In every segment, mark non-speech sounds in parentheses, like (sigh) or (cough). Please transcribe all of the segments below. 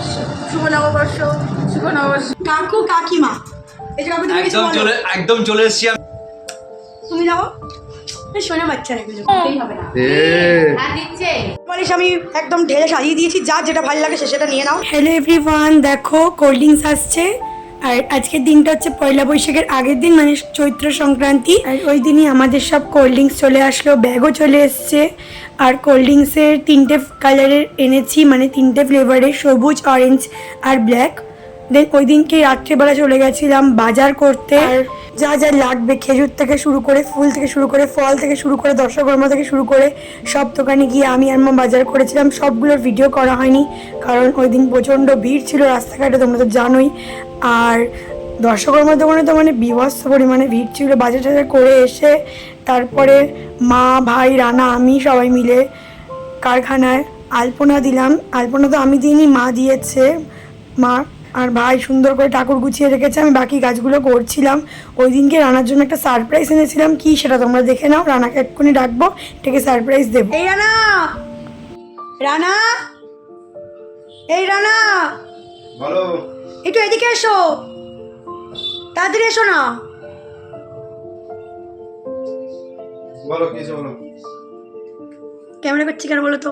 নববর্ষ। শুভ নববর্ষ শুভ নববর্ষ। কাকু কাকিমা। এই যে একদম চলে একদম চলে এসেছি তুমি যাও। এই শোনা বাচ্চা এগুলো হবে না। হ্যাঁ দিচ্ছে। আমি একদম ঢেলে সাজিয়ে দিয়েছি যা যেটা ভালো লাগে সে সেটা নিয়ে নাও। হ্যালো এভরিওয়ান দেখো কোল্ড ড্রিঙ্কস আসছে। আর আজকের দিনটা হচ্ছে পয়লা বৈশাখের আগের দিন মানে চৈত্র সংক্রান্তি। আর ওই দিনই আমাদের সব কোল্ড ড্রিঙ্কস চলে আসলো ব্যাগও চলে এসছে। আর কোল্ড ড্রিঙ্কসের তিনটে কালারের এনেছি মানে তিনটে ফ্লেভারের সবুজ অরেঞ্জ আর ব্ল্যাক দেন ওই দিনকে রাত্রেবেলা চলে গেছিলাম বাজার করতে। আর যা যা লাগবে খেজুর থেকে শুরু করে ফুল থেকে শুরু করে ফল থেকে শুরু করে দর্শকর্মা থেকে শুরু করে সব দোকানে গিয়ে আমি আর মা বাজার করেছিলাম। সবগুলোর ভিডিও করা হয়নি কারণ ওই দিন প্রচণ্ড ভিড় ছিল রাস্তাঘাটে তোমরা তো জানোই। আর দর্শকর্মার দোকানে তো মানে বিভৎস পরিমাণে ভিড় ছিল। বাজার টাজার করে এসে তারপরে মা ভাই রানা আমি সবাই মিলে কারখানায় আলপনা দিলাম। আলপনা তো আমি দিইনি মা দিয়েছে। মা আর ভাই সুন্দর করে ঠাকুর গুছিয়ে রেখেছে আমি বাকি কাজগুলো করছিলাম। ওই দিনকে রানার জন্য একটা সারপ্রাইজ এনেছিলাম। কি সেটা তোমরা দেখে নাও রানাকে এক্ষুনি ডাকবো এটাকে সারপ্রাইজ দেবো। এই রানা! রানা! এই রানা! বলো। একটু এদিকে এসো। তাড়াতাড়ি এসো না। বলো কিছু বলো? ক্যামেরা করছি কেন বলো তো?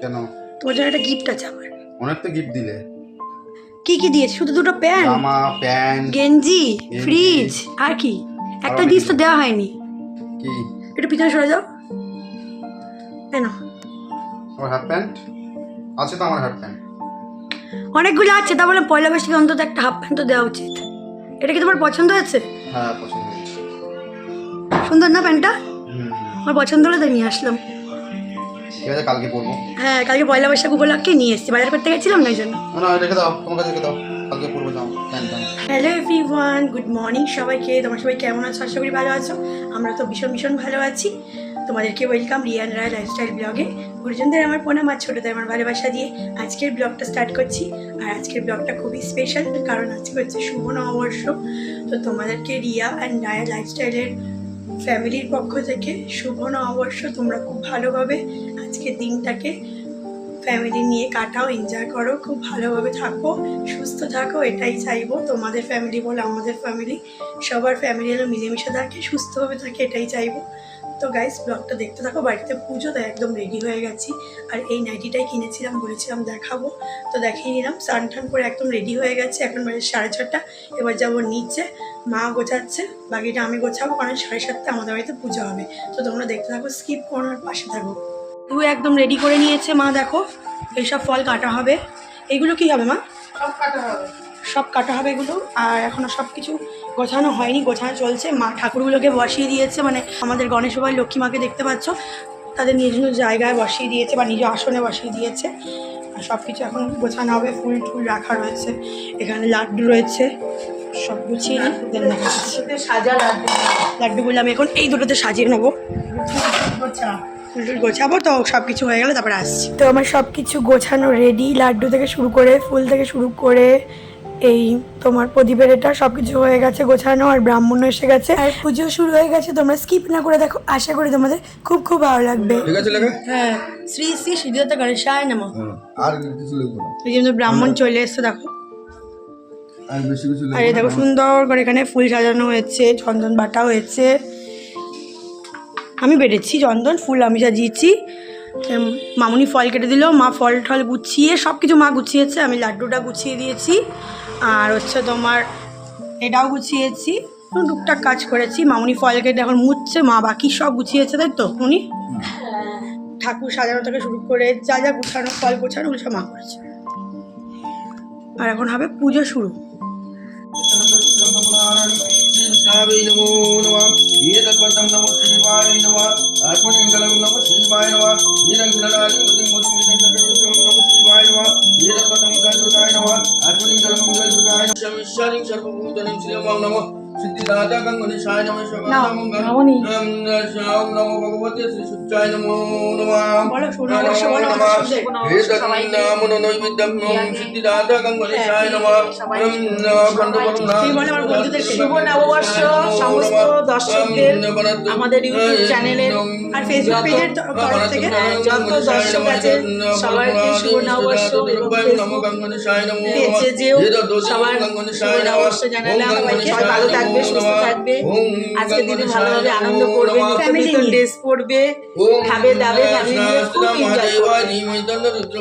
কেন? তোমার জন্য একটা গিফট আছে আমার। অনেক তো গিফট দিলে। কি কি দিয়েছে? শুধু দুটো প্যান্ট জামা প্যান্ট গেঞ্জি ফ্রিজ আর কি? একটা জিনিস তো দেওয়া হয়নি। কি? একটু পিছনে সরে যাও। কেন আমার হাফ প্যান্ট? আছে তো আমার হাফ প্যান্ট। অনেকগুলো আছে তা বলে পয়লা বৈশাখে অন্তত একটা হাফ প্যান্ট তো দেওয়া উচিত। এটা কি তোমার পছন্দ হয়েছে? হ্যাঁ পছন্দ হয়েছে। সুন্দর না প্যান্টটা? আমার পছন্দ হলে তাই নিয়ে আসলাম। ঠিক আছে কালকে পরবো। হ্যাঁ কালকে পয়লা বৈশাখ উপলক্ষে নিয়ে এসেছি। বাজার করতে গেছিলাম না জন্য? না রেখে দাও তোমার কাছে রেখে দাও। কালকে পরবো যাও হ্যালো এভরিওয়ান গুড মর্নিং সবাইকে। তোমার সবাই কেমন আছো? আশা করি ভালো আছো। আমরা তো ভীষণ ভীষণ ভালো আছি। তোমাদেরকে ওয়েলকাম রিয়ান রায় লাইফস্টাইল ব্লগে গুরুজনদের আমার প্রণাম আর ছোটোদের আমার ভালোবাসা দিয়ে আজকের ব্লগটা স্টার্ট করছি। আর আজকের ব্লগটা খুবই স্পেশাল কারণ আজকে হচ্ছে শুভ নববর্ষ। তো তোমাদেরকে রিয়া অ্যান্ড রায়া লাইফস্টাইলের ফ্যামিলির পক্ষ থেকে শুভ অবশ্য তোমরা খুব ভালোভাবে আজকের দিনটাকে ফ্যামিলি নিয়ে কাটাও, এনজয় করো, খুব ভালোভাবে থাকো, সুস্থ থাকো, এটাই চাইব। তোমাদের ফ্যামিলি বলো, আমাদের ফ্যামিলি, সবার ফ্যামিলি যেন মিলেমিশে থাকে, সুস্থভাবে থাকে, এটাই চাইব। তো গাইস ব্লগটা দেখতে থাকো, বাড়িতে পুজো, তাই একদম রেডি হয়ে গেছি। আর এই নাইটিটাই কিনেছিলাম, বলেছিলাম দেখাবো। তো দেখিয়ে নিলাম, স্নান টান করে একদম রেডি হয়ে গেছে, এখন বাজে সাড়ে ছটা। এবার যাব নিচে, মা গোছাচ্ছে, বাকিটা আমি গোছাবো, কারণ সাড়ে সাতটা আমাদের বাড়িতে পুজো হবে। তো তোমরা দেখতে থাকো স্কিপ করো আর পাশে থাকো। তুই একদম রেডি করে নিয়েছে মা, দেখো, এইসব ফল কাটা হবে। এগুলো কি হবে মা? সব কাটা হবে। সব কাটা হবে এগুলো। আর এখনও সব কিছু গোছানো হয়নি, গোছানো চলছে। মা ঠাকুরগুলোকে বসিয়ে দিয়েছে মানে আমাদের গণেশ বাবার লক্ষ্মী মাকে দেখতে পাচ্ছ? তাদের নিজ নিজ জায়গায় বসিয়ে দিয়েছে বা নিজ আসনে বসিয়ে দিয়েছে। আর সব কিছু এখন গোছানো হবে, ফুল টুল রাখা রয়েছে। এখানে লাড্ডু রয়েছে। সব গুছিয়ে নিই সাজা লাগবে লাড্ডুগুলো আমি এখন এই দুটোতে সাজিয়ে নেব। গোছাবো তো, সব কিছু হয়ে গেলে তারপরে আসছি। তো আমার সব কিছু গোছানো রেডি লাড্ডু থেকে শুরু করে, ফুল থেকে শুরু করে এই তোমার প্রদীপের এটা সব কিছু হয়ে গেছে গোছানো আর ব্রাহ্মণ এসে গেছে। আর পুজো শুরু হয়ে গেছে তোমরা স্কিপ না করে দেখো আশা করি তোমাদের খুব খুব ভালো লাগবে। হ্যাঁ শ্রী শ্রী সিদ্ধার্থ গণেশায় নম। আর কিছু লিখব না। এই জন্য ব্রাহ্মণ চলে এসছে দেখো। আর দেখো সুন্দর করে এখানে ফুল সাজানো হয়েছে চন্দন বাটা হয়েছে। আমি বেড়েছি চন্দন ফুল আমি সাজিয়েছি। মামুনি ফল কেটে দিল মা ফল টল গুছিয়ে সব কিছু মা গুছিয়েছে আমি লাড্ডুটা গুছিয়ে দিয়েছি। আর হচ্ছে তোমার এটাও গুছিয়েছি টুকটাক কাজ করেছি, মামুনি ফলকে এখন মুছছে, মা বাকি সব গুছিয়েছে, তাই তো উনি ঠাকুর সাজানো থেকে শুরু করে যা যা গুছানো, ফল গোছানো, ওগুলো সব মা করেছে। আর এখন হবে পুজো শুরু। శ్రీపాదవై నమో నమ. ఏతత్పదం నమో శ్రీపాయ నమ. ఆత్మలింగలం నమో శ్రీపాయ నమ. శ్రీరంగులనాది ముది ముది విదించడం నమో శ్రీపాయ నమ. ఏతత్పదం గజుతాయ నమ. ఆత్మలింగలం గజుతాయ నమ. శమిశ్వరం సర్వభూతనం శ్రీమాం నమో. নমঃ নম গঙ্গনিশায় নমঃ নম নমো ভগবতে শ্রী সূর্যায় নমো নমঃ নমো নমঃ। নৈবেদ্যম ওম সিদ্ধিদাতা গঙ্গনিশায় নমঃ খণ্ডপরম তুই সমস্ত দর্শকদের আমাদের ইউটিউব চ্যানেলের আর ফেসবুক পেজের তরফ থেকে যত দর্শক আছে সবাইকে শুভ নববর্ষ এবং পেজেও সবার শুভ নববর্ষ জানালাম সবাই ভালো থাকবে সুস্থ থাকবে। আজকের দিনে ভালোভাবে আনন্দ করবে Family ড্রেস পরবে খাবে দাবে ফ্যামিলি খুব এনজয় করবে।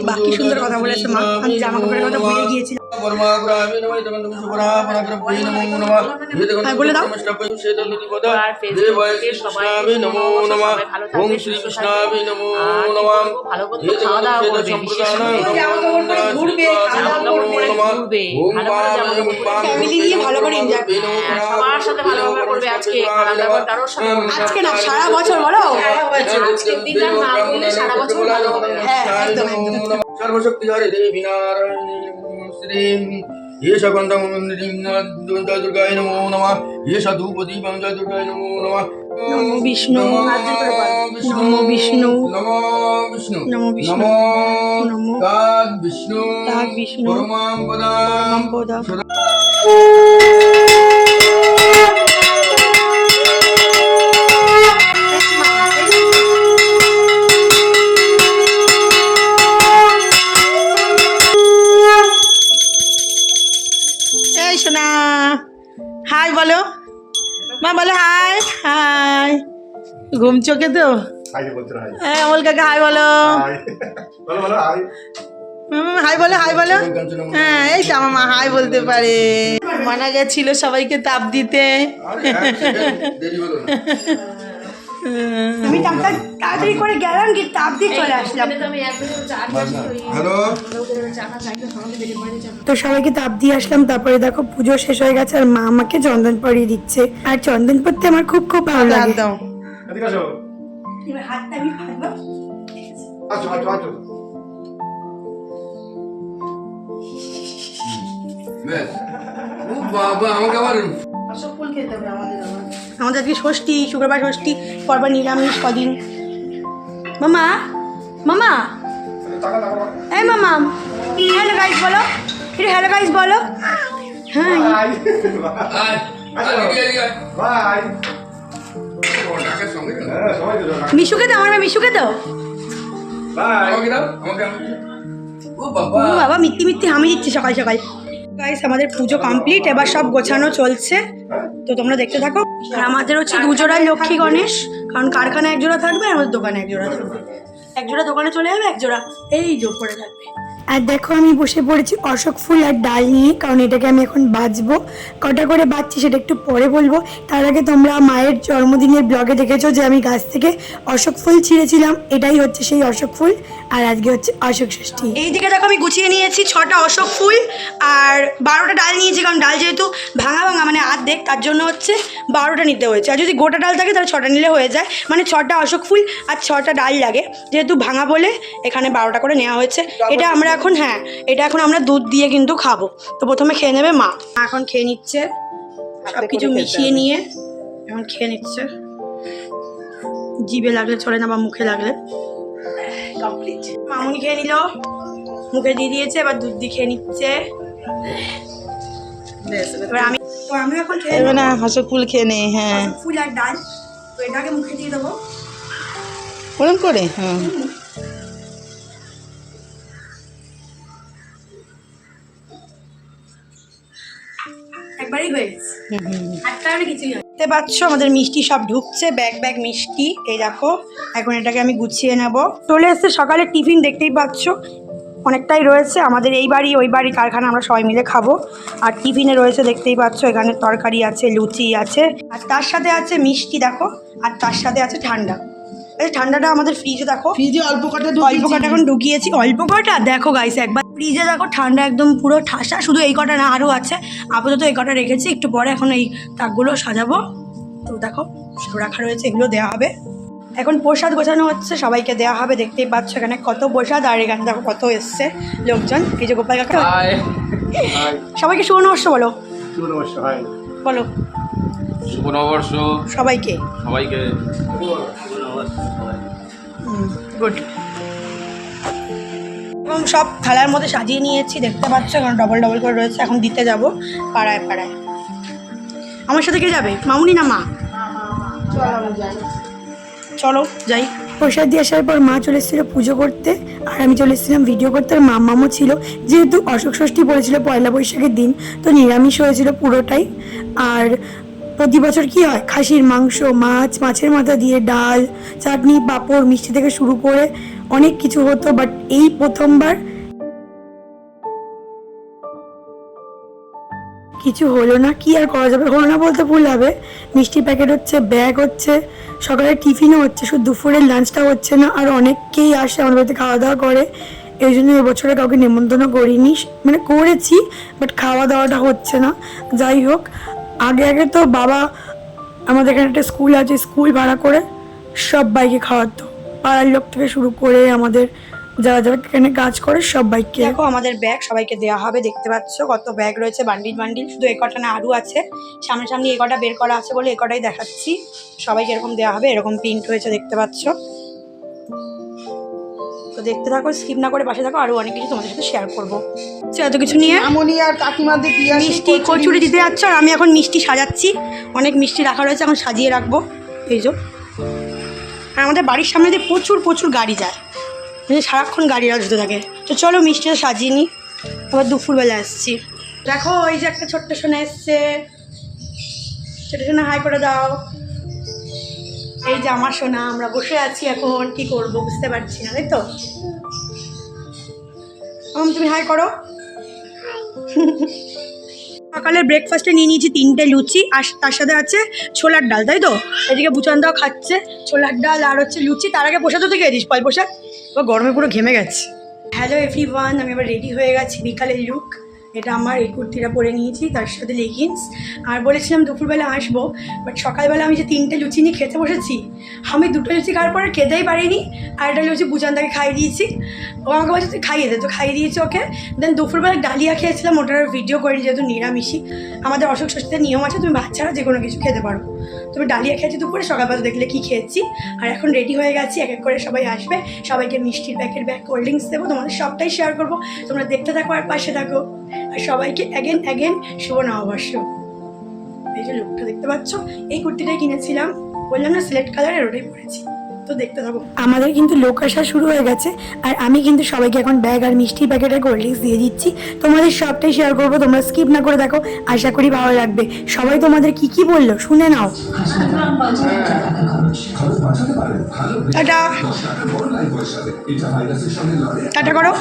বাকি সুন্দর কথা বলেছে মা। আমি জামা কাপড়ের কথা ভুলে গিয়েছিলাম। বলে দাও। আর ফেসবুকে সবাই নমো নমঃ। ভালো থাকবে সুস্থ থাকবে। কি করব? ভালো করতে খাওয়া দাওয়া করবে বিশেষ করে জামা পরে ঘুরবে। ঘুরবে ভালো ভালো জামা কাপড় নিয়ে ভালো করে হ্যাঁ, সবার সাথে ভালোভাবে করবে আজকে। খারাপ ব্যবহার কারোর সাথে আজকে না সারা বছর বলো? আজকের দিনটা না করলে সারা বছর ভালো হবে হ্যাঁ, একদম, একদম। সর্বশক্তি হরে দেবী নারায়ণী শ্রী ఈశ గంధం దుర్గాయ నమో నమ ఈశ ధూపదీపం దుర్గాయ నమో నమ నమో విష్ణు నమో విష్ణు నమో విష్ణు నమో విష్ణు నమో విష్ణు విష్ణు పరమాం పదా মা বলে হাই হাই। ঘুম চোখে তো? হ্যাঁ অমল কাকা হাই বলো। হাই। বলো হাই। বলো হ্যাঁ এই তো আমার মা হাই বলতে পারে। মানা গেছিল সবাইকে তাপ দিতে। আমি তাপটা তাড়াতাড়ি করে গেলাম কি তাপ দিয়ে চলে আসলাম। হ্যালো তো সবাইকে তাপ দিয়ে আসলাম তারপরে দেখো পুজো শেষ হয়ে গেছে আর মা আমাকে চন্দন পরিয়ে দিচ্ছে। আর চন্দন পরতে আমার খুব খুব ভালো লাগে। এবার হাতটা আমি আসো বেশ ও বাবা আমাকে আবার ফুল খেতে হবে আমাদের আমাদের আজকে ষষ্ঠী, শুক্রবার ষষ্ঠী, পরবার নিরামিষ কদিন। মামা মামা। এই মামা হ্যালো গাইস বলো। এটা হ্যালো গাইস বলো। হ্যাঁ। মিশুকে দাও, আমার মিশুকে দাও। বাবা মিত্তি মিত্তি হামি দিচ্ছে সকাল সকাল। গাইস আমাদের পুজো কমপ্লিট এবার সব গোছানো চলছে। তো তোমরা দেখতে থাকো। আর আমাদের হচ্ছে দুজোড়াই লক্ষ্মী গণেশ, কারণ কারখানা একজোড়া থাকবে আমাদের দোকানে একজোড়া থাকবে। একজোড়া দোকানে চলে যাবে, একজোড়া এই জোর করে থাকবে। আর দেখো আমি বসে পড়েছি অশোক ফুল আর ডাল নিয়ে, কারণ এটাকে আমি এখন বাজবো। কটা করে বাজছি সেটা একটু পরে বলব। তার আগে তোমরা মায়ের জন্মদিনের ব্লগে দেখেছ যে আমি গাছ থেকে অশোক ফুল ছিঁড়েছিলাম। এটাই হচ্ছে সেই অশোক ফুল, আর আজকে হচ্ছে অশোক ষষ্ঠী। এই দিকে দেখো আমি গুছিয়ে নিয়েছি ছটা অশোক ফুল আর বারোটা ডাল নিয়েছি, কারণ ডাল যেহেতু ভাঙা ভাঙা মানে আর্ধেক, তার জন্য হচ্ছে বারোটা নিতে হয়েছে। আর যদি গোটা ডাল থাকে, তাহলে ছটা নিলে হয়ে যায়। মানে ছটা অশোক ফুল আর ছটা ডাল লাগে। যেহেতু ভাঙা বলে এখানে বারোটা করে নেওয়া হয়েছে। এটা আমরা এখন হ্যাঁ এটা এখন আমরা দুধ দিয়ে কিন্তু খাব। তো প্রথমে খেয়ে নেবে মা। এখন খেয়ে নিচ্ছে। সব কিছু মিশিয়ে নিয়ে এখন খেয়ে নিচ্ছে। জিভে লাগলে চলে না বা মুখে লাগলে। কমপ্লিট মামুনি খেয়ে নিল। মুখে দিয়ে দিয়েছে এবার দুধ দিয়ে খেয়ে নিচ্ছে। এবার আমি তো আমি এখন খেয়ে নেব না হাসো ফুল খেয়ে নেই হ্যাঁ। ফুল আর ডাল। তো এটাকে মুখে দিয়ে দেবো। ওরম করে হ্যাঁ। একবারই হয়ে গেছে আমি কিছুই দেখতে পাচ্ছ আমাদের মিষ্টি সব ঢুকছে ব্যাগ ব্যাগ মিষ্টি। এই দেখো এখন এটাকে আমি গুছিয়ে নেব। চলে এসছে সকালে টিফিন দেখতেই পাচ্ছ। অনেকটাই রয়েছে আমাদের এই বাড়ি ওই বাড়ি কারখানা আমরা সবাই মিলে খাব। আর টিফিনে রয়েছে দেখতেই পাচ্ছ এখানে তরকারি আছে লুচি আছে। আর তার সাথে আছে মিষ্টি দেখো। আর তার সাথে আছে ঠান্ডা। এই ঠান্ডাটা আমাদের ফ্রিজে দেখো। ফ্রিজে অল্প কটা অল্প কটা এখন ঢুকিয়েছি। অল্প কটা? দেখো গাইস একবার ফ্রিজে দেখো ঠান্ডা একদম পুরো ঠাসা। শুধু এই কটা না আরও আছে। আপাতত এই কটা রেখেছি। একটু পরে এখন এই তাকগুলো সাজাবো। তো দেখো সব রাখা রয়েছে এগুলো দেওয়া হবে। এখন প্রসাদ গোছানো হচ্ছে সবাইকে দেওয়া হবে। দেখতেই পাচ্ছ এখানে কত প্রসাদ। আর এখানে দেখো কত এসছে লোকজন। এই যে গোপাল কাকা। সবাইকে শুভ নমস্য বলো। শুভ বলো। শুভ নববর্ষ। সবাইকে। সবাইকে। এবং সব থালার মধ্যে সাজিয়ে নিয়েছি, দেখতে পাচ্ছ কারণ ডবল ডবল করে রয়েছে, এখন দিতে যাব, পাড়ায় পাড়ায়। আমার সাথে কে যাবে? মামুনি না মা? চলো, যাই। প্রসাদ দিয়ে আসার পর মা চলে এসেছিল পুজো করতে, আর আমি চলে এসেছিলাম ভিডিও করতে, আর মামামও ছিল। যেহেতু অশোক ষষ্ঠী পড়েছিল পয়লা বৈশাখের দিন, তো নিরামিষ হয়েছিল পুরোটাই। আর প্রতি বছর কি হয়? খাসির মাংস, মাছ, মাছের মাথা দিয়ে ডাল, চাটনি, পাঁপড়, মিষ্টি থেকে শুরু করে অনেক কিছু হতো বাট এই প্রথমবার কিছু হলো না। কি আর করা যাবে? হলো না বলতে ভুল হবে। মিষ্টি প্যাকেট হচ্ছে ব্যাগ হচ্ছে, সকালে টিফিনও হচ্ছে, শুধু দুপুরের লাঞ্চটা হচ্ছে না, আর অনেককেই আসে আমাদের বাড়িতে খাওয়া দাওয়া করে। এই জন্য এবছরে কাউকে নেমন্তন্ন করিনি। মানে করেছি বাট খাওয়া দাওয়াটা হচ্ছে না। যাই হোক আগে আগে তো বাবা আমাদের এখানে একটা স্কুল আছে, স্কুল ভাড়া করে সব বাইকে খাওয়াতো। পাড়ার লোক থেকে শুরু করে আমাদের যারা যারা এখানে কাজ করে সব বাইককে। দেখো, আমাদের ব্যাগ সবাইকে দেওয়া হবে, দেখতে পাচ্ছ কত ব্যাগ রয়েছে বান্ডিল বান্ডিল শুধু এ কটা না, আরও আছে। সামনে সামনে এ কটা বের করা আছে বলে এ কটাই দেখাচ্ছি। সবাইকে এরকম দেওয়া হবে, এরকম প্রিন্ট হয়েছে, দেখতে পাচ্ছ। তো দেখতে থাকো স্কিপ না করে পাশে থাকো আরও অনেক কিছু তোমাদের সাথে শেয়ার করব। এত কিছু নিয়ে আমনি আর কাকিমাদের দিয়ে মিষ্টি কচুরি দিতে যাচ্ছ আর আমি এখন মিষ্টি সাজাচ্ছি। অনেক মিষ্টি রাখা রয়েছে এখন সাজিয়ে রাখব। এই যে। আর আমাদের বাড়ির সামনে দিয়ে প্রচুর প্রচুর গাড়ি যায়। মানে সারাক্ষণ গাড়ি আসতে থাকে। তো চলো মিষ্টিটা সাজিয়ে নিই। আবার দুপুরবেলা আসছি। দেখো ওই যে একটা ছোট্ট সোনা এসছে। ছোট সোনা হাই করে দাও। এই যে আমার সোনা আমরা বসে আছি এখন কি করব বুঝতে পারছি না তাই তো? আম, তুমি হাই করো। সকালে ব্রেকফাস্টে নিয়ে নিয়েছি তিনটে লুচি আর তার সাথে আছে ছোলার ডাল তাই তো? এদিকে বুচানদাও খাচ্ছে ছোলার ডাল আর হচ্ছে লুচি তার আগে পোশাক তো থেকে গেছিস পয় পোশাক এবার গরমে পুরো ঘেমে গেছে। হ্যালো এভরি ওয়ান আমি এবার রেডি হয়ে গেছি বিকালের লুক এটা আমার এই কুর্তিটা পরে নিয়েছি, তার সাথে লেগিংস আর বলেছিলাম দুপুরবেলা আসব বাট সকালবেলা আমি যে তিনটে লুচি নিয়ে খেতে বসেছি, আমি দুটো লুচি খাওয়ার পরে খেতেই পারিনি, আর একটা লুচি বুজানদাকে খাইয়ে দিয়েছি। ও আমাকে বলছে, তুই খাইয়ে দে। তো খাইয়ে দিয়েছি ওকে। দেন দুপুরবেলা ডালিয়া খেয়েছিলাম, ওটার ভিডিও করিনি যেহেতু নিরামিষি আমাদের অসুখ সুস্থের নিয়ম আছে, তুমি বাচ্চারা যে কোনো কিছু খেতে পারো। তুমি ডালিয়া খেয়েছি দুপুরে, সকালবেলা দেখলে কি খেয়েছি। আর এখন রেডি হয়ে গেছি, এক এক করে সবাই আসবে। সবাইকে মিষ্টির প্যাকেট ব্যাগ কোল্ড ড্রিঙ্কস দেবো। তোমাদের সবটাই শেয়ার করব। তোমরা দেখতে থাকো আর পাশে থাকো। আর সবাইকে অ্যাগেন অ্যাগেন শুভ নববর্ষ। এই যে লুকটা দেখতে পাচ্ছ, এই কুর্তিটাই কিনেছিলাম। বললাম না সিলেক্ট কালারের ওটাই পরেছি। তো দেখতে থাকো আমাদের কিন্তু লোক আসা শুরু হয়ে গেছে আর আমি কিন্তু সবাইকে এখন ব্যাগ আর মিষ্টি প্যাকেটের কোল্ড ড্রিঙ্কস দিয়ে দিচ্ছি। তোমাদের সবটাই শেয়ার করব তোমরা স্কিপ না করে দেখো আশা করি ভালো লাগবে। সবাই তোমাদের কি কি বলল শুনে নাও। টাটা। টাটা করো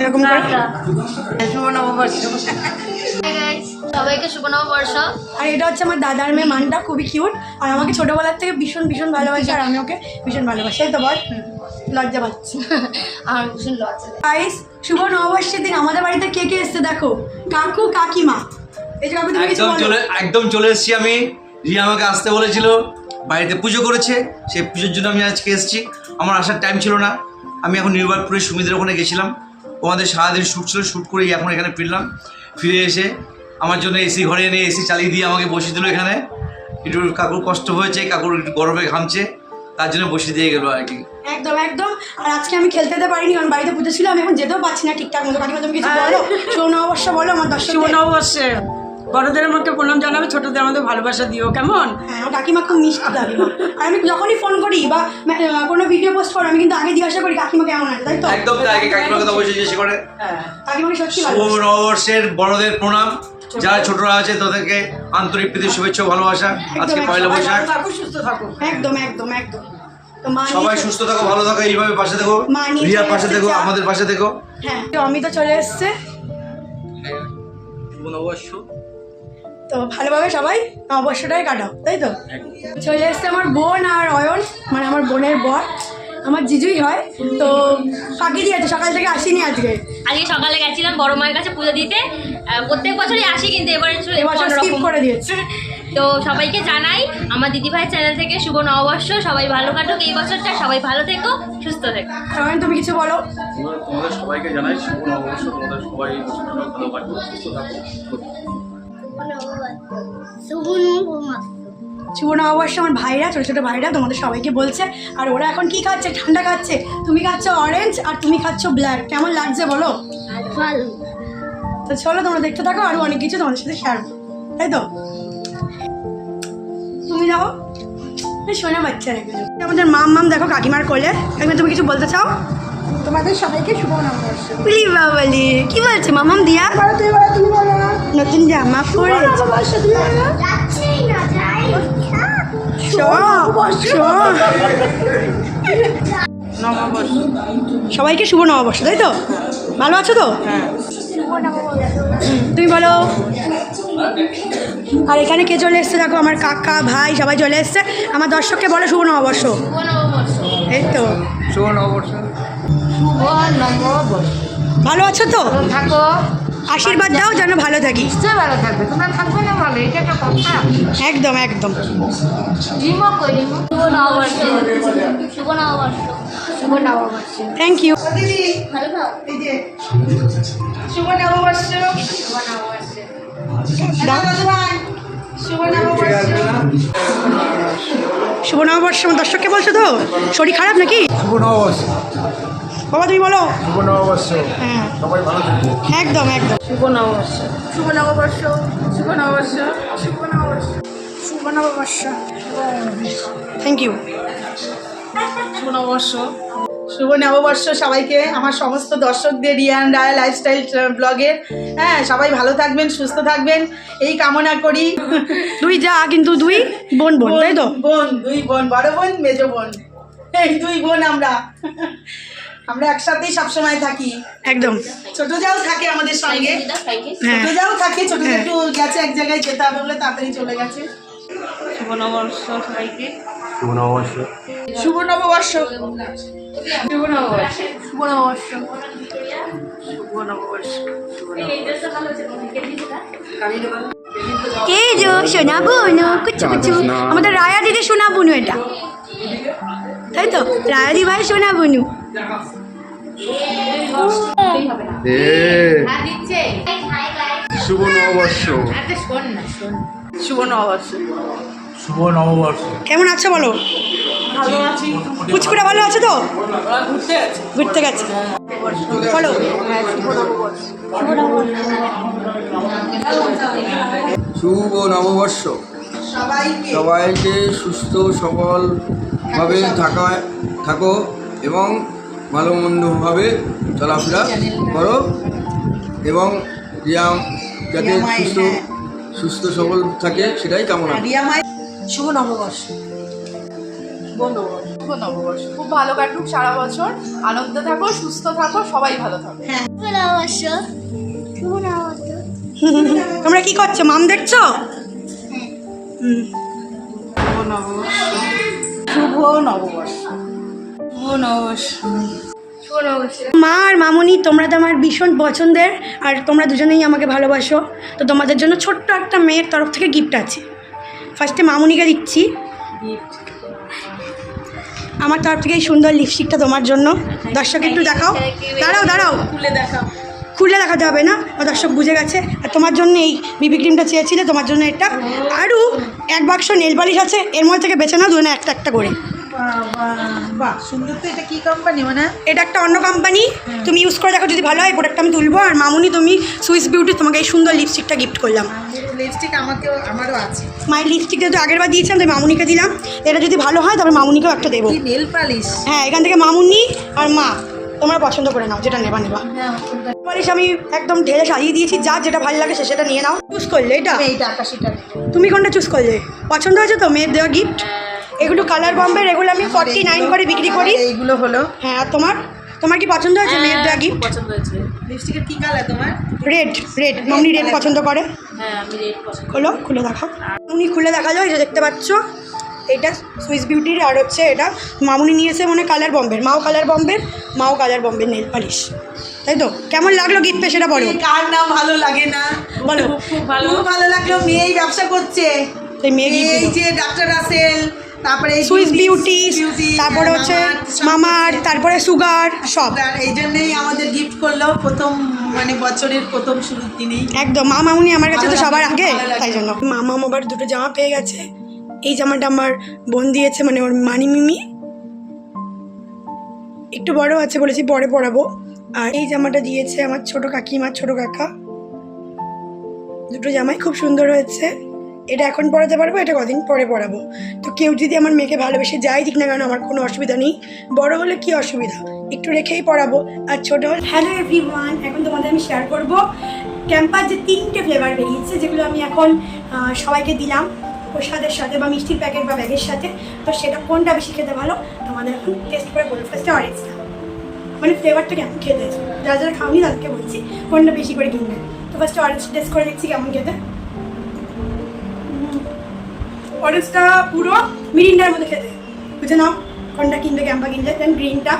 এরকম করে। শুভ নববর্ষ। সবাইকে শুভ নববর্ষ আর এটা হচ্ছে আমার দাদার মেয়ে মানটা খুবই কিউট আর আমাকে ছোটবেলার থেকে ভীষণ ভীষণ ভালোবাসে আর আমি ওকে ভীষণ ভালোবাসি। তো বল? লজ্জা পাচ্ছি। আমার ভীষণ লজ্জা। গাইস শুভ নববর্ষের দিন আমাদের বাড়িতে কে কে এসছে দেখো? কাকু কাকিমা। এই যে কাকু তুমি কিছু একদম বলো। চলে একদম চলে এসেছি আমি। রিয়া আমাকে আসতে বলেছিল বাড়িতে পুজো করেছে। সেই পুজোর জন্য আমি আজকে এসেছি। আমার আসার টাইম ছিল না। আমি এখন নির্বাণপুরে সুমিদের ওখানে গেছিলাম। ওনাদের সারাদিন শ্যুট ছিল শ্যুট করেই এখন এখানে ফিরলাম। ফিরে এসে আমার জন্য এসি ঘরে এনে এসি চালিয়ে দিয়ে আমাকে বসিয়ে দিল এখানে। একটু কাকুর কষ্ট হয়েছে কাকুর একটু গরমে ঘামছে তার জন্য বসিয়ে দিয়ে গেলো আর কি। একদম একদম। আর আজকে আমি খেলতে যেতে পারিনি কারণ বাড়িতে পুজো ছিল আমি এখন যেতেও পারছি না ঠিকঠাক মতো। কাকিমা তুমি কিছু বলো? শুভ নববর্ষ বলো আমার দর্শক শুভ নববর্ষে। বড়দের আমাকে প্রণাম জানাবে ছোটদের আমাদের ভালোবাসা দিও কেমন? হ্যাঁ কাকিমা খুব মিষ্টি কাকিমা। আর আমি যখনই ফোন করি বা কোনো ভিডিও পোস্ট করি আমি কিন্তু আগে জিজ্ঞাসা করি কাকিমা কেমন আছে তাই তো? একদম তাই আগে কাকিমাকে তো অবশ্যই জিজ্ঞেস করে। হ্যাঁ কাকিমাকে সত্যি ভালো শুভ নববর্ষের বড়দের প্রণাম। যারা ছোটরা আছে তাদেরকে আন্তরিক প্রীতি শুভেচ্ছা ভালোবাসা। আজকে পয়লা বৈশাখ। সুস্থ থাকো। একদম একদম একদম। সবাই সুস্থ থাকো ভালো থাকো এইভাবে পাশে থেকো। নিয়ে রিয়ার পাশে থেকো আমাদের পাশে থেকো। হ্যাঁ। তো অমিতা চলে এসছে। নববর্ষ। তো ভালোভাবে সবাই নববর্ষটাই কাটাও তাই তো? চলে এসছে আমার বোন আর অয়ন মানে আমার বোনের বর। আমার জিজুই হয় তো ফাঁকি দিয়েছে সকাল থেকে আসিনি আজকে। আজকে সকালে গেছিলাম বড় মায়ের কাছে পুজো দিতে। প্রত্যেক বছরই আসি কিন্তু এবার একটু এবছর করে দিয়েছে। (laughs) তো সবাইকে জানাই আমার দিদিভাইয়ের চ্যানেল থেকে শুভ নববর্ষ সবাই ভালো কাটুক এই বছরটা সবাই ভালো থেকো সুস্থ থেকো। অয়ন তুমি কিছু বলো? তোমাদের সবাইকে জানাই শুভ নববর্ষ তোমাদের সবাই ভালো কাটবে সুস্থ থাকো শুভ নববর্ষ। শুভ নববর্ষ আমার ভাইরা ছোটো ছোটো ভাইরা তোমাদের সবাইকে বলছে। আর ওরা এখন কি খাচ্ছে? ঠান্ডা খাচ্ছে। তুমি খাচ্ছ অরেঞ্জ আর তুমি খাচ্ছ ব্ল্যাক কেমন লাগছে বলো? তো চলো তোমরা দেখতে থাকো আরও অনেক কিছু তোমাদের সাথে শেয়ার তাই তো? তুমি যাও। এই শোনা বাচ্চা রেখে আমাদের মাম মাম দেখো কাকিমার কোলে। কাকিমা তুমি কিছু বলতে চাও? তোমাদের সবাইকে শুভ নববর্ষ বলি বাবালি কি বলছে মামাম দিয়া? তুমি বলো নতুন জামা পরেছে। নববর্ষ। তুমি সবাইকে শুভ নববর্ষ তাই তো? ভালো আছো তো? তুমি বলো। আর এখানে কে চলে এসছে? দেখো আমার কাকা ভাই সবাই চলে এসছে। আমার দর্শককে বলো শুভ নববর্ষ। এই তো। শুভ নববর্ষ। ভালো আছো তো? থাকো। আশীর্বাদ দাও যেন ভালো থাকি। নিশ্চয়ই ভালো থাকবে। তোমরা থাকবে না ভালো এটা একটা কথা। একদম একদম। রিমো কই? রিমো? শুভ নববর্ষ। শুভ নববর্ষ। শুভ নববর্ষ। থ্যাংক ইউ ভালো খাও শুভ নববর্ষ। শুভ নববর্ষ। শুভ নববর্ষ দর্শককে বলছো তো? শরীর খারাপ নাকি? শুভ নববর্ষ। বাবা তুমি বলো? শুভ নববর্ষ। হ্যাঁ। সবাই ভালো থাকবে একদম একদম। শুভ নববর্ষ। শুভ নববর্ষ। শুভ নববর্ষ। শুভ নববর্ষ। শুভ নববর্ষ। থ্যাংক ইউ শুভ নববর্ষ। শুভ নববর্ষ সবাইকে আমার সমস্ত দর্শকদের রিয়ান রায় লাইফস্টাইল ব্লগের হ্যাঁ সবাই ভালো থাকবেন সুস্থ থাকবেন। এই কামনা করি। দুই যা কিন্তু দুই বোন বোন তাই তো? বোন দুই বোন বড় বোন মেজো বোন। এই দুই বোন আমরা। আমরা একসাথেই সবসময় থাকি। একদম। ছোট যাও থাকে আমাদের সঙ্গে। হ্যাঁ। ছোট যাও থাকে ছোট হ্যাঁ। একটু গেছে এক জায়গায় যেতে হবে বলে তাড়াতাড়ি চলে গেছে। শুভ নববর্ষ সবাইকে। শুভ নববর্ষ। শুভ নববর্ষ। শুভ নববর্ষ। শুভ নববর্ষ। শুভ নববর্ষ। কে যো সোনা বোনু কুচু কুচু আমাদের রায়া দিদি সোনা বুনু এটা। তাই তো? রায়া দি ভাই সোনা বুনু শুভ নববর্ষ। শুভ নববর্ষ। শুভ নববর্ষ। কেমন আছো বলো? ভালো আছি। পুচকুটা ভালো আছে তো? ঘুরতে ঘুরতে গেছে। বলো। শুভ নববর্ষ। সবাইকে। সবাইকে সুস্থ সবলভাবে থাকা থাকো এবং ভালো মন্দভাবে চলাফেরা করো এবং রিয়াম যাতে সুস্থ হ্যাঁ। সুস্থ সবল থাকে সেটাই কামনা। রিয়া শুভ নববর্ষ। শুভ নববর্ষ। খুব ভালো কাটুক সারা বছর। আনন্দ থাকো সুস্থ থাকো সবাই ভালো থাকো। শুভ নববর্ষ। (laughs) তোমরা কি করছ? মাম দেখছ? হুম। শুভ নববর্ষ। মা আর মামনি তোমরা তো আমার ভীষণ পছন্দের আর তোমরা দুজনেই আমাকে ভালোবাসো। তো তোমাদের জন্য ছোট্ট একটা মেয়ের তরফ থেকে গিফট আছে। ফার্স্টে মামুনিকে দিচ্ছি। আমার তরফ থেকে এই সুন্দর লিপস্টিকটা তোমার জন্য। দর্শক একটু দেখাও। দাঁড়াও দাঁড়াও। খুলে দেখাও। খুলে দেখাতে হবে না ও দর্শক বুঝে গেছে। আর তোমার জন্য এই বিবি ক্রিমটা চেয়েছিলে তোমার জন্য এটা। আরও এক বাক্স নেল পালিশ আছে এর মধ্যে থেকে বেছে নাও দুজনে একটা একটা করে। বাহ সুন্দর তো এটা কি কোম্পানি মানে? এটা একটা অন্য কোম্পানি তুমি ইউজ করে দেখো যদি ভালো হয় প্রোডাক্টটা আমি তুলবো। আর মামুনি তুমি সুইস বিউটি তোমাকে এই সুন্দর লিপস্টিকটা গিফট করলাম। লিপস্টিক আমাকেও আমারও আছে। মায়ের লিপস্টিকটা তো আগের বার দিয়েছিলাম তাই মামুনিকে দিলাম। এটা যদি ভালো হয় তবে মামুনিকেও একটা দেবো। নেল পালিশ হ্যাঁ এখান থেকে মামুনি আর মা তোমরা পছন্দ করে নাও যেটা নেবা নেবা। পালিশ আমি একদম ঢেলে সাজিয়ে দিয়েছি যা যেটা ভালো লাগে সে সেটা নিয়ে নাও। চুজ করলে এটা? এইটা আকাশিটা। তুমি কোনটা চুজ করলে? পছন্দ হয়েছে তো? মেয়ের দেওয়া গিফট এগুলো কালার বম্বের এগুলো আমি ফর্টি নাইন করে বিক্রি করি। এইগুলো হলো। হ্যাঁ আর তোমার? তোমার কি পছন্দ হয়েছে মেয়ের দেওয়া গিফট পছন্দ হয়েছে। লিপস্টিকের কি কালার তোমার? রেড রেড মামনি রেড পছন্দ করে। হ্যাঁ আমি রেড পছন্দ খোলো খুলে দেখাও। মামনি খুলে দেখাল যে দেখতে পাচ্ছ। এটা সুইস বিউটির আর হচ্ছে এটা মামুনি নিয়েছে মানে কালার বম্বের মাও কালার বম্বের মাও কালার বম্বের নেল পালিশ তাই তো? কেমন লাগল গিফট পেয়ে সেটা বলো। কার না ভালো লাগে না? বলো। খুব ভালো। ভালো লাগল মেয়েই ব্যবসা করছে। তাই মেয়ে এই যে ডাক্তার রাসেল তারপরে সুইস বিউটি তারপরে হচ্ছে মামার তারপরে সুগার সব। এই জন্যই আমাদের গিফট করল প্রথম মানে বছরের প্রথম শুরুর দিনেই। একদম মা মামুনি আমার কাছে তো সবার আগে তাই জন্য। মামা আবার দুটো জামা পেয়ে গেছে। এই জামাটা আমার বোন দিয়েছে মানে ওর মানি মিমি। একটু বড় আছে বলেছি পরে পরাবো। আর এই জামাটা দিয়েছে আমার ছোট কাকিমা ছোট কাকা। দুটো জামাই খুব সুন্দর হয়েছে। এটা এখন পড়াতে পারব, এটা কদিন পরে পড়াবো। তো কেউ যদি আমার মেয়েকে ভালোবেসে যাই দিক না কেন আমার কোনো অসুবিধা নেই। বড় হলে কি অসুবিধা? একটু রেখেই পড়াবো, আর ছোট হলে হ্যালো এভরিওয়ান এখন তোমাদের আমি শেয়ার করব। ক্যাম্পার যে তিনটে ফ্লেভার বেরিয়েছে, যেগুলো আমি এখন সবাইকে দিলাম। প্রসাদের সাথে বা মিষ্টির প্যাকেট বা ব্যাগের সাথে। তো সেটা কোনটা বেশি খেতে ভালো? তোমাদের এখন টেস্ট করে বলব। ফার্স্টে অরেঞ্জটা মানে ফ্লেভারটা কেমন খেতে? যারা যারা খাওনি তাদেরকে বলছি, কোনটা বেশি করে কিনবে? তো ফার্স্টে অরেঞ্জ টেস্ট করে দেখছি কেমন খেতে। অরেঞ্জটা পুরো মিরিন্ডার মধ্যে খেতে। বুঝে নাও কোনটা কিনবে ক্যাম্পা কিনবে দেন গ্রিনটা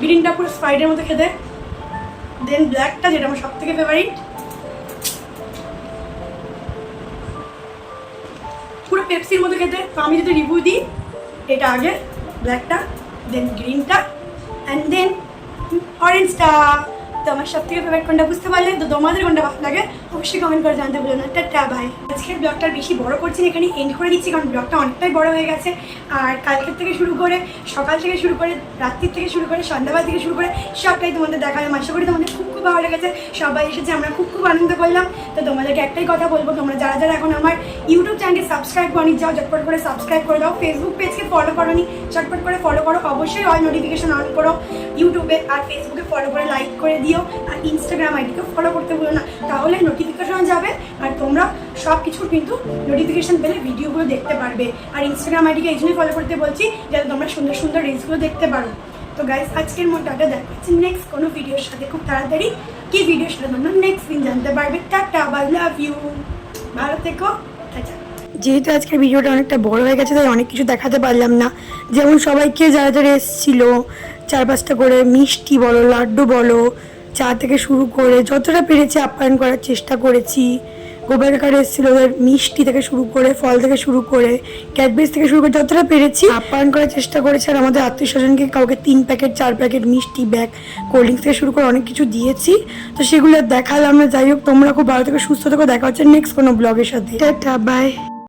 গ্রিনটা পুরো স্পাইডের মতো খেতে। দেন ব্ল্যাকটা যেটা আমার সব থেকে ফেভারিট পুরো পেপসির মতো খেতে। তো আমি যদি রিভিউ দিই, এটা আগে ব্ল্যাকটা দেন গ্রিনটা অ্যান্ড দেন অরেঞ্জটা তো আমার সব থেকে ফেভারিট কোনটা বুঝতে পারলে, তো তোমাদের কোনটা ভালো লাগে, অবশ্যই কমেন্ট করে জানতে বলুন না। টাটা বাই আজকের ব্লগটা বেশি বড় করছি এখানে এন্ড করে দিচ্ছি, কারণ ব্লগটা অনেকটাই বড় হয়ে গেছে। আর কালকের থেকে শুরু করে, সকাল থেকে শুরু করে, রাত্রির থেকে শুরু করে, সন্ধ্যাবেলা থেকে শুরু করে, সবটাই তোমাদের দেখালাম। আশা করি তোমাদের খুব খুব ভালো লেগেছে। সবাই এসেছে, আমরা খুব খুব আনন্দ করলাম। তো তোমাদেরকে একটাই কথা বলব, তোমরা যারা যারা এখন আমার ইউটিউব চ্যানেলকে সাবস্ক্রাইব করনি, যাও চটপট করে সাবস্ক্রাইব করে দাও। ফেসবুক পেজকে ফলো করো নি চটপট করে ফলো করো। অবশ্যই অল নোটিফিকেশন অন করো ইউটিউবে আর ফেসবুকে ফলো করে লাইক করে দিও। আর ইনস্টাগ্রাম আইডিকে ফলো করতে ভুলো না। তাহলে নোটিফিকেশন যাবে, আর তোমরা সব কিছুর কিন্তু নোটিফিকেশন পেলে ভিডিওগুলো দেখতে পারবে। আর ইনস্টাগ্রাম আইডিকে এই জন্যই ফলো করতে বলছি, যাতে তোমরা সুন্দর সুন্দর রিলসগুলো দেখতে পারো। তো গাইস আজকের মতো টাটা দেখাচ্ছি নেক্সট কোনো ভিডিওর সাথে। খুব তাড়াতাড়ি কি ভিডিও সাথে তোমরা নেক্সট দিন জানতে পারবে। টাটা বাই লাভ ইউ ভালো থেকো। যেহেতু আজকের ভিডিওটা অনেকটা বড় হয়ে গেছে, তাই অনেক কিছু দেখাতে পারলাম না। যেমন সবাইকে যারা যারা এসেছিল, চার পাঁচটা করে মিষ্টি বলো, লাড্ডু বলো, চা থেকে শুরু করে যতটা পেরেছি আপ্যায়ন করার চেষ্টা করেছি। গোপাল কাকার এসেছিল ওদের মিষ্টি থেকে শুরু করে, ফল থেকে শুরু করে ক্যাডবেরিজ থেকে শুরু করে যতটা পেরেছি, আপ্যায়ন করার চেষ্টা করেছি, আর আমাদের আত্মীয় স্বজনকে কাউকে তিন প্যাকেট, চার প্যাকেট মিষ্টি ব্যাগ, কোল্ড ড্রিঙ্কস থেকে শুরু করে অনেক কিছু দিয়েছি। তো সেগুলো দেখালাম না, যাই হোক, তোমরা খুব ভালো থেকে, সুস্থ থেকে, দেখা হচ্ছে নেক্সট কোনো ব্লগের সাথে। Tata bye